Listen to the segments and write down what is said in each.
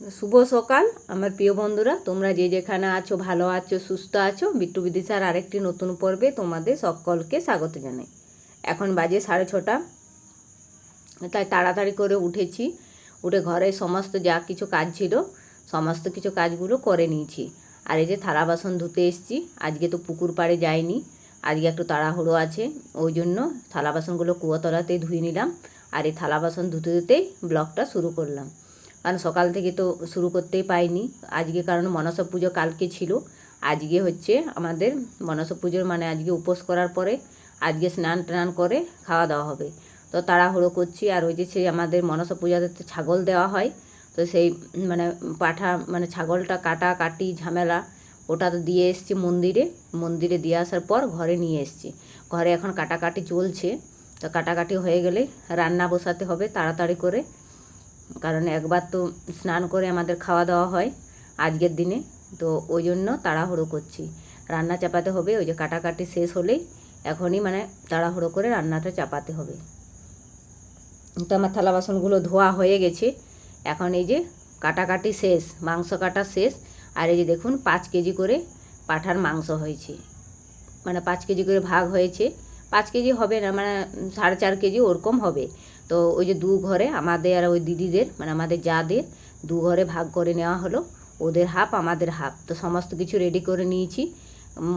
শুভ সকাল, আমার প্রিয় বন্ধুরা। তোমরা যে যেখানে আছো, ভালো আছো, সুস্থ আছো, বিট্টু বিদিশার আরেকটি নতুন পর্বে তোমাদের সকলকে স্বাগত জানাই। এখন বাজে সাড়ে ছটা। তাই তাড়াতাড়ি করে উঠেছি, উঠে ঘরে সমস্ত যা কিছু কাজ ছিল, সমস্ত কিছু কাজগুলো করে নিয়েছি। আর এই যে থালা বাসন ধুতে এসেছি, আজকে তো পুকুর পাড়ে যাইনি, আজকে একটু তাড়াহুড়ো আছে, ওই জন্য থালা বাসনগুলো কুয়োতলাতেই ধুয়ে নিলাম। আর এই থালা বাসন ধুতে ধুতেই ব্লগটা শুরু করলাম। কারণ সকাল থেকে তো শুরু করতেই পাইনি। আজকে কারণ মনসা পুজো কালকে ছিল। আজকে হচ্ছে আমাদের মনসা পুজোর মানে আজকে উপোস করার পরে আজকে স্নান টান করে খাওয়া দাওয়া হবে। তো তাড়াহুড়ো করছি আর ওই যে সেই আমাদের মনসা পূজাতে তো ছাগল দেওয়া হয়। তো সেই মানে পাঠা মানে ছাগলটা কাটা, কাটি, ঝামেলা ওটা তো দিয়ে এসছি মন্দিরে। মন্দিরে দিয়ে আসার পর ঘরে নিয়ে এসছি। ঘরে এখন কাটাকাটি চলছে। তো কাটাকাটি হয়ে গেলে রান্না বসাতে হবে তাড়াতাড়ি করে। কারণ একবার তো স্নান করে আমাদের খাওয়া দাওয়া হয় আজকের দিনে, তো ওই জন্য তাড়াহুড়ো করছি। রান্না চাপাতে হবে, ওই যে কাটাকাটি শেষ হলেই এখনই মানে তাড়াহুড়ো করে রান্নাটা চাপাতে হবে। তো আমার থালা বাসনগুলো ধোয়া হয়ে গেছে। এখন এই যে কাটাকাটি শেষ, মাংস কাটা শেষ, আর এই যে দেখুন পাঁচ কেজি করে পাঠার মাংস হয়েছে। মানে পাঁচ কেজি করে ভাগ হয়েছে। পাঁচ কেজি হবে না মানে সাড়ে চার কেজি ওরকম হবে। তো ওই যে দু ঘরে আমাদের আর ওই দিদিদের মানে আমাদের যাদের, দু ঘরে ভাগ করে নেওয়া হলো, ওদের হাফ আমাদের হাফ তো সমস্ত কিছু রেডি করে নিয়েছি।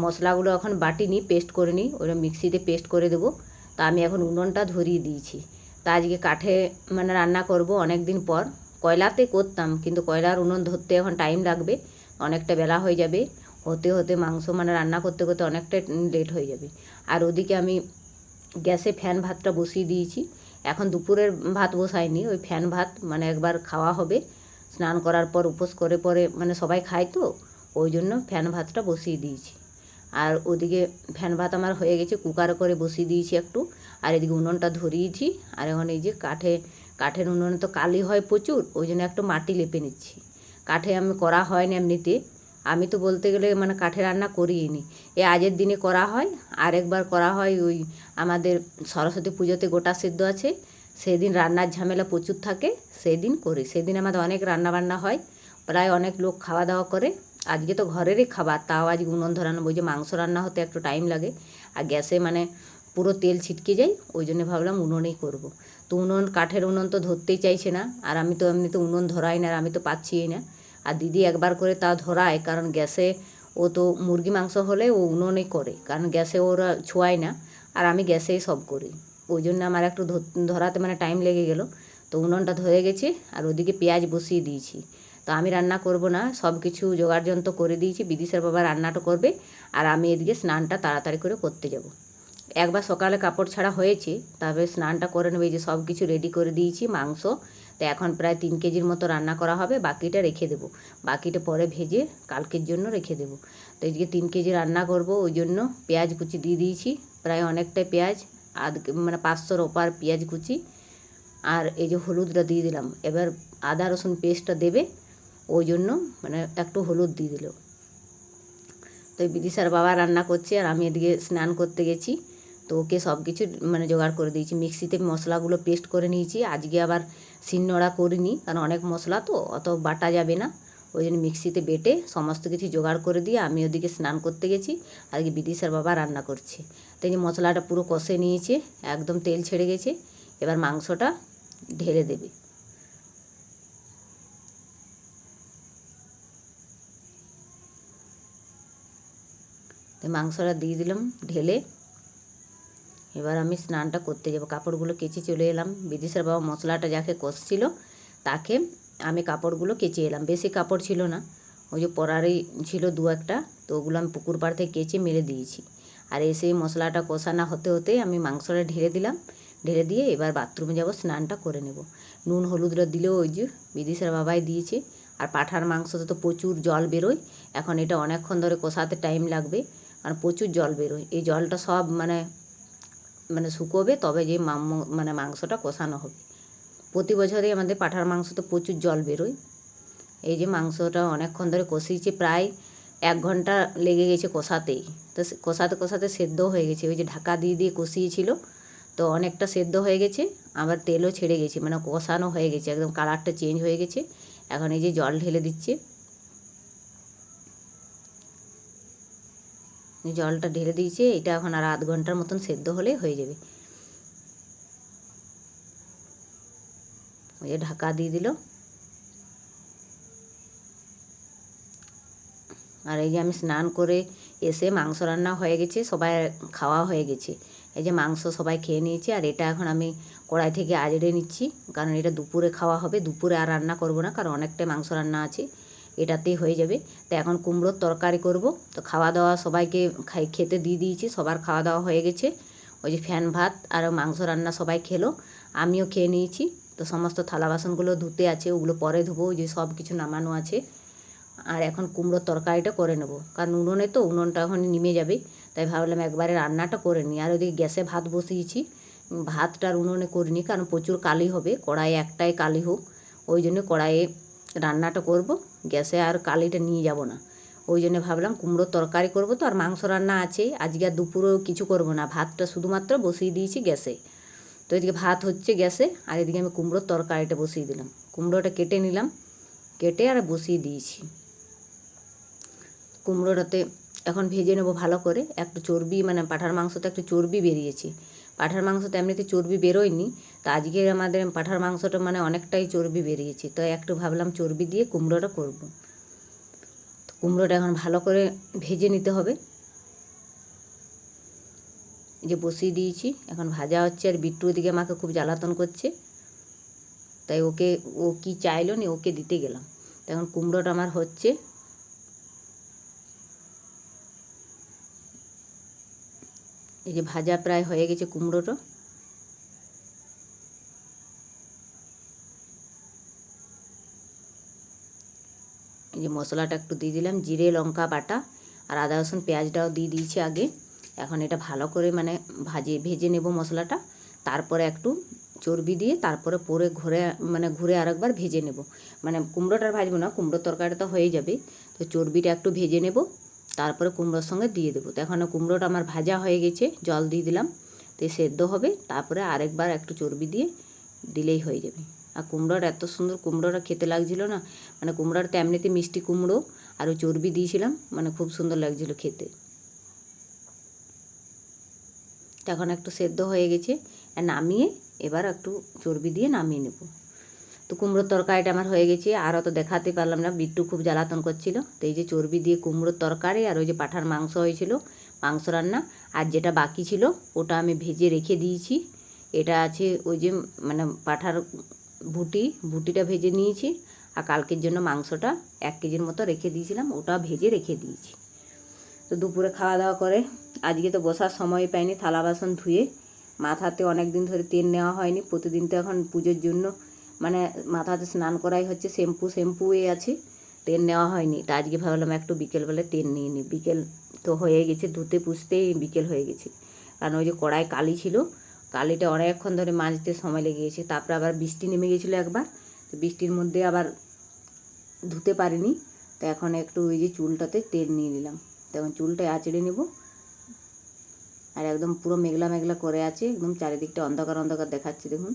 মশলাগুলো এখন বাটি নিই পেস্ট করে নিই ওটা মিক্সিতে পেস্ট করে দেবো। তা আমি এখন উনুনটা ধরিয়ে দিয়েছি। তা আজকে কাঠে মানে রান্না করব অনেক দিন পর। কয়লাতে করতাম, কিন্তু কয়লার উনুন ধরতে এখন টাইম লাগবে, অনেকটা বেলা হয়ে যাবে। হতে হতে মাংস মানে রান্না করতে করতে অনেকটা লেট হয়ে যাবে। আর ওদিকে আমি গ্যাসে ফ্যান ভাতটা বসিয়ে দিয়েছি। এখন দুপুরের ভাত বসাইনি, ওই ফ্যান ভাত মানে একবার খাওয়া হবে। স্নান করার পর, উপোস করে পরে মানে সবাই খায় তো, ওই জন্য ফ্যান ভাতটা বসিয়ে দিয়েছি। আর ওদিকে ফ্যান ভাত আমার হয়ে গেছে কুকারে করে বসিয়ে দিয়েছি একটু। আর এদিকে উনুনটা ধরিয়েছি। আর এখন এই যে কাঠে, কাঠের উনুনে তো কালি হয় প্রচুর, ওই জন্য একটু মাটি লেপে নিচ্ছি। কাঠে আমি করা হয় না এমনিতে। আমি তো বলতে গেলে মানে কাঠে রান্না করিই নি এ আজের দিনে করা হয়, আরেকবার করা হয় ওই আমাদের সরস্বতী পুজোতে গোটা সিদ্ধ আছে। সেদিন রান্নার ঝামেলা প্রচুর থাকে, সেদিন করি। সেদিন আমাদের অনেক রান্না বান্না হয়, প্রায় অনেক লোক খাওয়া দাওয়া করে। আজকে তো ঘরেরই খাবার, তাও আজকে উনুন ধরানো, ওই যে মাংস রান্না হতে একটু টাইম লাগে। আর গ্যাসে মানে পুরো তেল ছিটকে যায়, ওই জন্য ভাবলাম উনুনেই করব। তো উনুন, কাঠের উনুন তো ধরতেই চাইছে না, আর আমি তো এমনিতে উনুন ধরাই না, আর আমি তো পাচ্ছিই না। আর দিদি একবার করে তা ধরায়, কারণ গ্যাসে ও তো মুরগি মাংস হলে ও উনুনে করে, কারণ গ্যাসে ওরা ছোঁয়ায় না, আর আমি গ্যাসেই সব করি। ওই জন্য আমার একটু ধরাতে মানে টাইম লেগে গেল। তো উনুনটা ধরে গেছে আর ওদিকে পেঁয়াজ বসিয়ে দিয়েছি। তো আমি রান্না করব না, সব কিছু জোগাড় যন্ত্র করে দিয়েছি বিদিশার বাবা রান্নাটা করবে, আর আমি এদিকে স্নানটা তাড়াতাড়ি করে করতে যাব। একবার সকালে কাপড় ছাড়া হয়েছে, তবে স্নানটা করে নেবে যে সব কিছু রেডি করে দিয়েছি, মাংস তো এখন প্রায় তিন কেজির মতো রান্না করা হবে, বাকিটা রেখে দেবো। বাকিটা পরে ভেজে কালকের জন্য রেখে দেবো। তো এদিকে তিন কেজি রান্না করব, ওই জন্য পেঁয়াজ কুচি দিয়ে দিয়েছি, প্রায় অনেকটাই পেঁয়াজ, আধ মানে পাঁচশোর ওপার পেঁয়াজ কুচি। আর এই যে হলুদটা দিয়ে দিলাম, এবার আদা, রসুন পেস্টটা দেবে, ওই জন্য মানে একটু হলুদ দিয়ে দিল। তো বিদিশার বাবা রান্না করছে, আর আমি এদিকে স্নান করতে গেছি। তো ওকে সব কিছু মানে জোগাড় করে দিয়েছি। মিক্সিতে মশলাগুলো পেস্ট করে নিয়েছি। আজকে আবার শিলনোড়া করিনি, কারণ অনেক মশলা তো, অত বাটা যাবে না। ওই জন্য মিক্সিতে বেটে সমস্ত কিছু জোগাড় করে দিয়ে আমি ওদিকে স্নান করতে গেছি। আজকে বিদিশার বাবা রান্না করছে। তো এই মশলাটা পুরো কষে নিয়েছে, একদম তেল ছেড়ে গেছে। এবার মাংসটা ঢেলে দেবে। মাংসটা দিয়ে দিলাম, ঢেলে এবার আমি স্নানটা করতে যাব। কাপড়গুলো কেচে চলে এলাম। বিদেশের বাবা মশলাটা যাকে কষছিল, তাকে আমি কাপড়গুলো কেচে এলাম। বেশি কাপড় ছিল না। ওই যে পরারই ছিল দু একটা, তো ওগুলো আমি পুকুর পাড় থেকে কেচে মেরে দিয়েছি। আর এসে মশলাটা কষানো হতে হতে আমি মাংসটা ঢেলে দিলাম। ঢেলে দিয়ে এবার বাথরুমে যাব, স্নানটা করে নেব। নুন হলুদটা দিলেও ওই যে বিদেশের বাবাই দিয়েছে। আর পাঠার মাংসতে তো প্রচুর জল বেরোয়। এখন এটা অনেকক্ষণ ধরে কষাতে টাইম লাগবে। আর প্রচুর জল বেরোয়। এই জলটা সব মানে মানে শুকোবে, তবে যে মানে মাংসটা কষানো হবে। প্রতি বছরই আমাদের পাঠার মাংস তো প্রচুর জল বেরোয়। এই যে মাংসটা অনেকক্ষণ ধরে কষিয়েছে, প্রায় এক ঘণ্টা লেগে গেছে কষাতেই। তো কষাতে কষাতে সেদ্ধ হয়ে গেছে। ওই যে ঢাকা দিয়ে দিয়ে কষিয়েছিল, তো অনেকটা সেদ্ধ হয়ে গেছে, আবার তেলও ছেড়ে গেছে। মানে কষানো হয়ে গেছে, একদম কালারটা চেঞ্জ হয়ে গেছে। এখন এই যে জল ঢেলে দিচ্ছে। জলটা ঢেলে দিয়েছে, এটা এখন আর আধ ঘণ্টার মতন সেদ্ধ হলে হয়ে যাবে। ওই যে ঢাকা দিয়ে দিল। আর এই যে আমি স্নান করে এসে মাংস রান্না হয়ে গেছে, সবাই খাওয়া হয়ে গেছে। এই যে মাংস সবাই খেয়ে নিয়েছে, আর এটা এখন আমি কড়াই থেকে আজড়ে নিচ্ছি, কারণ এটা দুপুরে খাওয়া হবে, দুপুরে আর রান্না করব না, কারণ অনেকটাই মাংস রান্না আছে। এটাতেই হয়ে যাবে। তো এখন কুমড়োর তরকারি করব। তো খাওয়া দাওয়া সবাইকে খাই, খেতে দিয়ে দিয়েছি, সবার খাওয়া দাওয়া হয়ে গেছে। ওই যে ফ্যান, ভাত আর মাংস রান্না সবাই খেলো, আমিও খেয়ে নিয়েছি। তো সমস্ত থালা বাসনগুলো ধুতে আছে, ওগুলো পরে ধুবো যে সব কিছু নামানো আছে। আর এখন কুমড়োর তরকারিটা করে নেব। কারণ উনুনে তো, উনুনটা এখন নিমে যাবে। তাই ভাবলাম একবারে রান্নাটা করে নিই। আর ওদিকে গ্যাসে ভাত বসিয়েছি। ভাতটা আর উনুনে করিনি, কারণ প্রচুর কালি হবে। কড়াই একটাই কালি হোক। ওই জন্য কড়াইয়ে রান্নাটা করব। গ্যাসে আর কালিটা নিয়ে যাব না। ওই জন্য ভাবলাম কুমড়োর তরকারি করব তো, আর মাংস রান্না আছেই। আজকে আর দুপুরেও কিছু করব না। ভাতটা শুধুমাত্র বসিয়ে দিয়েছি গ্যাসে। তো এদিকে ভাত হচ্ছে গ্যাসে, আর এদিকে আমি কুমড়োর তরকারিটা বসিয়ে দিলাম। কুমড়োটা কেটে নিলাম, কেটে আর বসিয়ে দিয়েছি। কুমড়োটাতে এখন ভেজে নেব ভালো করে। একটু চর্বি মানে পাঠার মাংসতে একটু চর্বি বেরিয়েছে। পাঠার মাংসতে এমনিতে চর্বি বেরোয়নি। তো আজকে আমাদের পাঠার মাংসটা মানে অনেকটাই চর্বি বেরিয়েছে। তো একটু ভাবলাম চর্বি দিয়ে কুমড়োটা করব। তো কুমড়োটা এখন ভালো করে ভেজে নিতে হবে। যে বসিয়ে দিয়েছি। এখন ভাজা হচ্ছে আর বিট্টু ওদিকে আমাকে খুব জ্বালাতন করছে। তাই ওকে, ও কি চাইলো নি ওকে দিতে গেলাম। তখন কুমড়োটা আমার হচ্ছে। এই যে ভাজা প্রায় হয়ে গেছে কুমড়োটা। এই যে মশলাটা একটু দিয়ে দিলাম, জিরে, লঙ্কা, বাটা আর আদা, রসুন, পেঁয়াজটাও দিয়ে দিয়েছি আগে। এখন এটা ভালো করে মানে ভাজে ভেজে নেব মশলাটা। তারপরে একটু চর্বি দিয়ে তারপরে পরে ঘুরে মানে ঘুরে আরেকবার ভেজে নেব। মানে কুমড়োটা ভাজবো না, কুমড়োর তরকারিটা তো হয়ে যাবে। তো চর্বিটা একটু ভেজে নেব। তারপরে কুমড়োর সঙ্গে দিয়ে দেবো। তো এখন কুমড়োটা আমার ভাজা হয়ে গেছে, জল দিয়ে দিলাম তো সেদ্ধ হবে। তারপরে আরেকবার একটু চর্বি দিয়ে দিলেই হয়ে যাবে। আর কুমড়োর এত সুন্দর কুমড়োটা খেতে লাগছিল না মানে কুমড়োর তো এমনিতে মিষ্টি কুমড়ো, আর ওই চর্বি দিয়েছিলাম মানে খুব সুন্দর লাগছিল খেতে। এখন একটু সেদ্ধ হয়ে গেছে নামিয়ে এবার একটু চর্বি দিয়ে নামিয়ে নেব। তো কুমড়োর তরকারিটা আমার হয়ে গেছে, আর অত দেখাতে পারলাম না, বিট্টু খুব জ্বালাতন করছিল। তো এই যে চর্বি দিয়ে কুমড়োর তরকারি আর ওই যে পাঠার মাংস হয়েছিল, মাংস রান্না, আর যেটা বাকি ছিল ওটা আমি ভেজে রেখে দিয়েছি। এটা আছে ওই যে মানে পাঠার ভুটি, ভুটিটা ভেজে নিয়েছি, আর কালকের জন্য মাংসটা এক কেজির মতো রেখে দিয়েছিলাম, ওটা ভেজে রেখে দিয়েছি। তো দুপুরে খাওয়া দাওয়া করে, আজকে তো বসার সময় পাইনি, থালা বাসন ধুয়ে, মাথাতে অনেক দিন ধরে তেল নেওয়া হয়নি, প্রতিদিন তো এখন পুজোর জন্য মানে মাথাতে স্নান করাই হচ্ছে, শ্যাম্পু শ্যাম্পু এ আছে। তেল নেওয়া হয়নি। তা আজকে ভাবলাম একটু বিকেলবেলা তেল নিয়ে নিই বিকেল তো হয়ে গেছে, ধুতে পুষতেই বিকেল হয়ে গেছে। কারণ ওই যে কড়াই কালি ছিল, কালিটা অনেকক্ষণ ধরে মাজতে সময় লেগে গেছে। তারপরে আবার বৃষ্টি নেমে গেছিল একবার, তো বৃষ্টির মধ্যে আবার ধুতে পারিনি। তো এখন একটু ওই যে চুলটাতে তেল নিয়ে নিলাম। তখন চুলটা আঁচড়ে নেব। আর একদম পুরো মেঘলা মেঘলা করে আছে, একদম চারিদিকটা অন্ধকার অন্ধকার দেখাচ্ছে, দেখুন।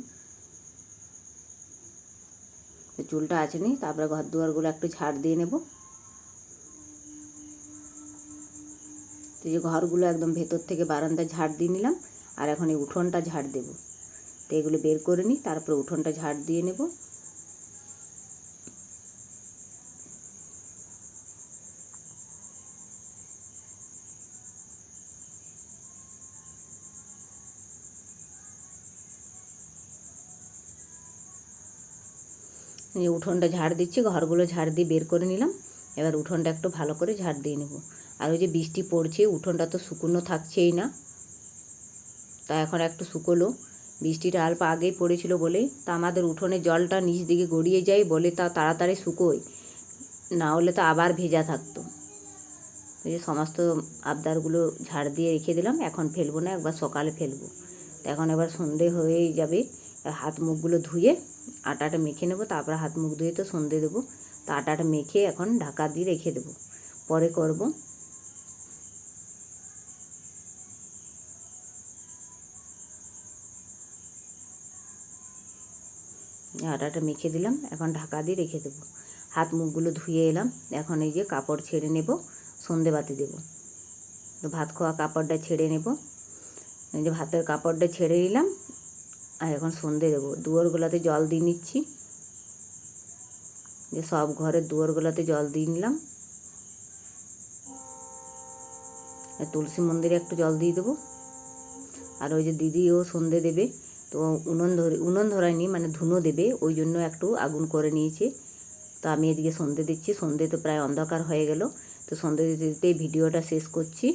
চুলটা আছে নি, তারপরে ঘর দুয়ারগুলো একটু ঝাড় দিয়ে নেব। তো যে ঘরগুলো একদম ভেতর থেকে বারান্দায় ঝাড় দিয়ে নিলাম, আর এখন এই উঠোনটা ঝাড় দেবো। তো এগুলো বের করে নিই, তারপরে উঠোনটা ঝাড় দিয়ে নেব। উঠোনটা ঝাড় দিচ্ছি, ঘরগুলো ঝাড় দিয়ে বের করে নিলাম। এবার উঠোনটা একটু ভালো করে ঝাড় দিয়ে নেব। আর ওই যে বৃষ্টি পড়ছে, উঠোনটা তো শুকনো থাকছেই না। তা এখন একটু শুকোলো। বৃষ্টিটা অল্প আগেই পড়েছিল বলে তা আমাদের উঠোনে জলটা নিচ দিকে গড়িয়ে যায় বলে তা তাড়াতাড়ি শুকোয়। না হলে তো আবার ভেজা থাকতো। ওই যে সমস্ত আবদারগুলো ঝাড় দিয়ে রেখে দিলাম। এখন ফেলব না, একবার সকালে ফেলব। এখন এবার সন্ধে হয়েই যাবে। হাত মুখগুলো ধুয়ে আটাটা মেখে নেব, তারপরে হাত মুখ ধুয়ে তো সন্ধে দেবো। তো আটাটা মেখে এখন ঢাকা দিয়ে রেখে দেবো। পরে করব। আটাটা মেখে দিলাম, এখন ঢাকা দিয়ে রেখে দেবো। হাত মুখগুলো ধুয়ে এলাম, এখন এই যে কাপড় ছেড়ে নেব, সন্ধে বাতি দেব। তো ভাত খাওয়া কাপড়টা ছেড়ে নেব। এই যে ভাতের কাপড়টা ছেড়ে নিলাম আর এখন সন্ধে দেবো। দুয়ারগুলোতে জল দিয়ে নিচ্ছি। যে সব ঘরের দুয়ারগুলোতে জল দিয়ে নিলাম। তুলসী মন্দিরে একটু জল দিয়ে দেবো। আর ওই যে দিদিও সন্ধে দেবে, তো উনুন ধরে, উনুন ধরায়নি মানে ধুনো দেবে, ওই জন্য একটু আগুন করে নিয়েছে। তো আমি এদিকে সন্ধে দিচ্ছি, সন্ধে তো প্রায় অন্ধকার হয়ে গেল। তো সন্ধে দিতে দিতে ভিডিওটা শেষ করছি।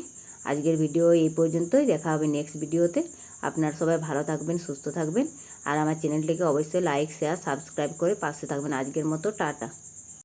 আজকের ভিডিও এই পর্যন্তই, দেখা হবে নেক্সট ভিডিওতে আপনারা সবাই ভালো থাকবেন, সুস্থ থাকবেন। আর আমার চ্যানেলটিকে অবশ্যই লাইক শেয়ার সাবস্ক্রাইব করে পাশে থাকবেন। আজকের মতো, টাটা।